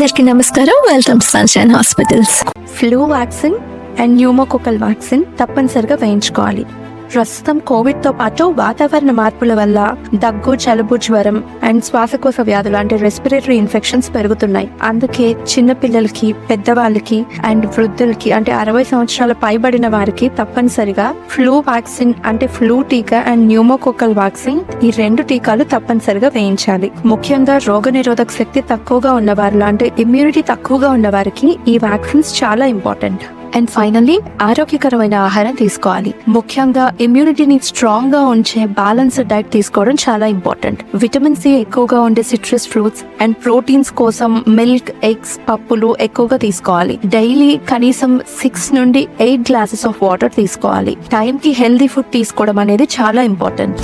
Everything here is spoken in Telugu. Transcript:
అందరికీ నమస్కారం. Welcome sunshine hospitals flu vaccine and pneumococcal vaccine తప్పనిసరిగా వేయించుకోవాలి. ప్రస్తుతం కోవిడ్తో పాటు వాతావరణ మార్పుల వల్ల దగ్గు జలుబు జ్వరం అండ్ శ్వాసకోశ వ్యాధులు అంటే రెస్పిరేటరీ ఇన్ఫెక్షన్స్ పెరుగుతున్నాయి. అందుకే చిన్న పిల్లలకి పెద్దవాళ్ళకి అండ్ వృద్ధులకి అంటే అరవై సంవత్సరాల పైబడిన వారికి తప్పనిసరిగా ఫ్లూ వ్యాక్సిన్ అంటే ఫ్లూ టీకా అండ్ న్యూమోకోకల్ వ్యాక్సిన్ ఈ రెండు టీకాలు తప్పనిసరిగా వేయించాలి. ముఖ్యంగా రోగనిరోధక శక్తి తక్కువగా ఉన్నవారు అంటే ఇమ్యూనిటీ తక్కువగా ఉన్న వారికి ఈ వ్యాక్సిన్స్ చాలా ఇంపార్టెంట్ అండ్ ఫైనల్లీ ఆరోగ్యకరమైన ఆహారం తీసుకోవాలి. ముఖ్యంగా ఇమ్యూనిటీని స్ట్రాంగ్గా ఉంచే బ్యాలెన్స్డ్ డైట్ తీసుకోవడం చాలా ఇంపార్టెంట్ విటమిన్ సి ఎక్కువగా ఉండే సిట్రస్ ఫ్రూట్స్ అండ్ ప్రోటీన్స్ కోసం మిల్క్ ఎగ్స్ పప్పులు ఎక్కువగా తీసుకోవాలి. డైలీ కనీసం సిక్స్ నుండి ఎయిట్ గ్లాసెస్ ఆఫ్ వాటర్ తీసుకోవాలి. టైం కి హెల్దీ ఫుడ్ తీసుకోవడం అనేది చాలా ఇంపార్టెంట్